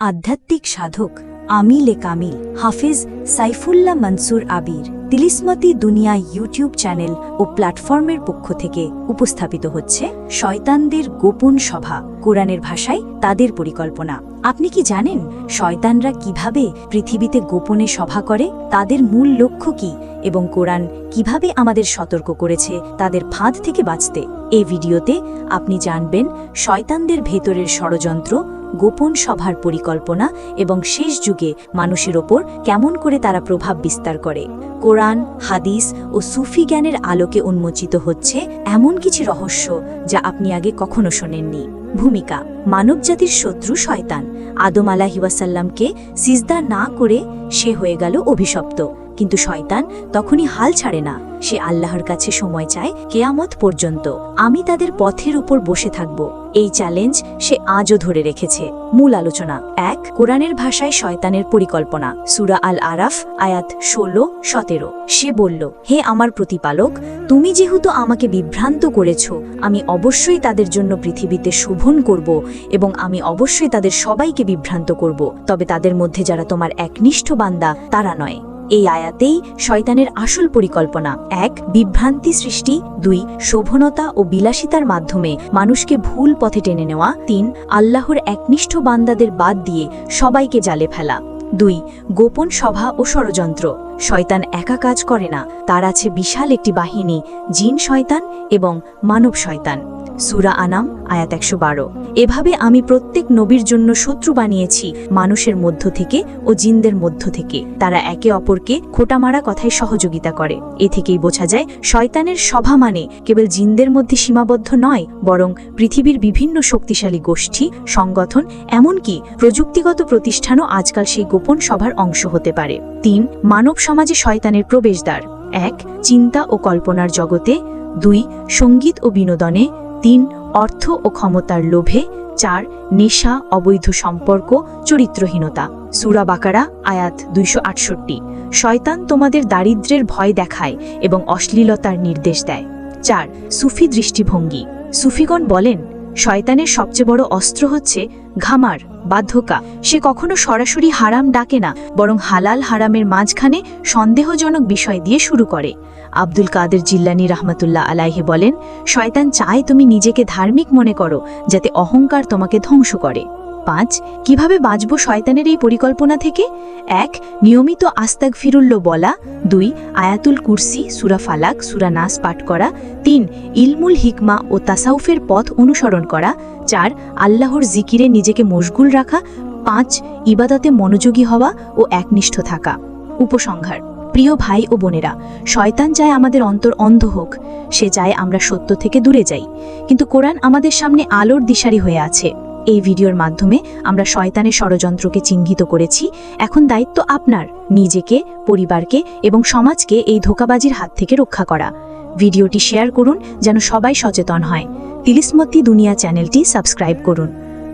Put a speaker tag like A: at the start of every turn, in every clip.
A: আধ্যাত্মিক সাধক আমিল কামিল, হাফিজ সাইফুল্লাহ মনসুর আবির। তিলিসমতি দুনিয়া ইউটিউব চ্যানেল ও প্ল্যাটফর্মের পক্ষ থেকে উপস্থাপিত হচ্ছে শয়তানদের গোপন সভা, কোরআনের ভাষায় তাদের পরিকল্পনা। আপনি কি জানেন শয়তানরা কীভাবে পৃথিবীতে গোপনে সভা করে? তাদের মূল লক্ষ্য কি? এবং কোরআন কীভাবে আমাদের সতর্ক করেছে তাদের ফাঁদ থেকে বাঁচতে? এই ভিডিওতে আপনি জানবেন শয়তানদের ভেতরের ষড়যন্ত্র গোপন সভার পরিকল্পনা এবং শেষ যুগে মানুষের ওপর কেমন করে তারা প্রভাব বিস্তার করে। কোরআন, হাদিস ও সুফি জ্ঞানের আলোকে উন্মোচিত হচ্ছে এমন কিছু রহস্য যা আপনি আগে কখনো শোনেননি। ভূমিকা, মানবজাতির শত্রু শয়তান। আদম আলাহিওয়াসাল্লামকে সিজদা না করে সে হয়ে গেল অভিশপ্ত। কিন্তু শয়তান তখনই হাল ছাড়ে না। সে আল্লাহর কাছে সময় চায় কেয়ামত পর্যন্ত। আমি তাদের পথের উপর বসে থাকব। এই চ্যালেঞ্জ সে আজও ধরে রেখেছে। মূল আলোচনা এক, কোরআনের ভাষায় শয়তানের পরিকল্পনা। সুরা আল আরাফ আয়াত ষোলো, সতেরো। সে বলল, হে আমার প্রতিপালক, তুমি যেহেতু আমাকে বিভ্রান্ত করেছ, আমি অবশ্যই তাদের জন্য পৃথিবীতে শোভন করব এবং আমি অবশ্যই তাদের সবাইকে বিভ্রান্ত করব। তবে তাদের মধ্যে যারা তোমার একনিষ্ঠ বান্দা, তারা নয়। এই আয়াতেই শয়তানের আসল পরিকল্পনা। এক, বিভ্রান্তি সৃষ্টি। দুই, শোভনতা ও বিলাসিতার মাধ্যমে মানুষকে ভুল পথে টেনে নেওয়া। তিন, আল্লাহর একনিষ্ঠ বান্দাদের বাদ দিয়ে সবাইকে জালে ফেলা। দুই, গোপন সভা ও ষড়যন্ত্র। শয়তান একা কাজ করে না। তার আছে বিশাল একটি বাহিনী, জিন শয়তান এবং মানব শয়তান। সুরা আনাম, আয়াত একশো বারো। এভাবে আমি প্রত্যেক নবীর জন্য শত্রু বানিয়েছি, মানুষের মধ্য থেকে ও জিনদের মধ্য থেকে। তারা একে অপরকে খোটা মারা কথায় সহযোগিতা করে। এ থেকেই বোঝা যায়, শয়তানের সভা মানে কেবল জিনদের মধ্যে সীমাবদ্ধ নয়, বরং পৃথিবীর বিভিন্ন শক্তিশালী গোষ্ঠী, সংগঠন, এমনকি প্রযুক্তিগত প্রতিষ্ঠানও আজকাল সেই গোপন সভার অংশ হতে পারে। তিন, মানব সমাজে শয়তানের প্রবেশদ্বার। এক, চিন্তা ও কল্পনার জগতে। দুই, সংগীত ও বিনোদনে। তিন, অর্থ ও ক্ষমতার লোভে, চার, নেশা, অবৈধ সম্পর্ক, চরিত্রহীনতা। সুরা বাকারা, আয়াত দুইশো আটষট্টি। শয়তান তোমাদের দারিদ্রের ভয় দেখায় এবং অশ্লীলতার নির্দেশ দেয়। চার, সুফি দৃষ্টিভঙ্গি। সুফিগণ বলেন শয়তানের সবচেয়ে বড় অস্ত্র হচ্ছে ঘামার বাধ্যকা সে কখনো সরাসরি হারাম ডাকে না, বরং হালাল হারামের মাঝখানে সন্দেহজনক বিষয় দিয়ে শুরু করে। আব্দুল কাদের জিল্লানি রহমতুল্লাহ আলাইহে বলেন, শয়তান চায় তুমি নিজেকে ধার্মিক মনে করো, যাতে অহংকার তোমাকে ধ্বংস করে। পাঁচ, কীভাবে বাঁচব শয়তানের এই পরিকল্পনা থেকে? এক, নিয়মিত আস্তাক ফিরুল্ল বলা। দুই, আয়াতুল কুরসি, সুরা ফালাক, সুরা নাস পাঠ করা। তিন, ইলমুল হিকমা ও তাসাউফের পথ অনুসরণ করা। চার, আল্লাহর জিকিরে নিজেকে মশগুল রাখা। পাঁচ, ইবাদাতে মনোযোগী হওয়া ও একনিষ্ঠ থাকা। উপসংহার, প্রিয় ভাই ও বোনেরা, শয়তান চায় আমাদের অন্তর অন্ধ হোক। সে চায় আমরা সত্য থেকে দূরে যাই। কিন্তু কোরআন আমাদের সামনে আলোর দিশারি হয়ে আছে। এই ভিডিওর মাধ্যমে আমরা শয়তানের ষড়যন্ত্রকে চিহ্নিত করেছি। এখন দায়িত্ব আপনার, নিজেকে, পরিবারকে এবং সমাজকে এই ধোকাবাজির হাত থেকে রক্ষা করা। ভিডিওটি শেয়ার করুন যেন সবাই সচেতন হয়। তিলিসমতি দুনিয়া চ্যানেলটি সাবস্ক্রাইব করুন।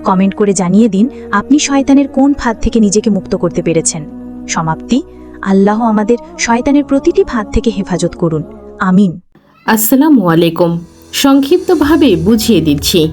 A: কমেন্ট করে জানিয়ে দিন, আপনি শয়তানের কোন ফাঁদ থেকে নিজেকে মুক্ত করতে পেরেছেন। সমাপ্তি। আল্লাহ আমাদের শয়তানের প্রতিটি ফাঁদ থেকে হেফাজত করুন। আমিন।
B: আসসালামু আলাইকুম। সংক্ষিপ্তভাবে বুঝিয়ে দিচ্ছি।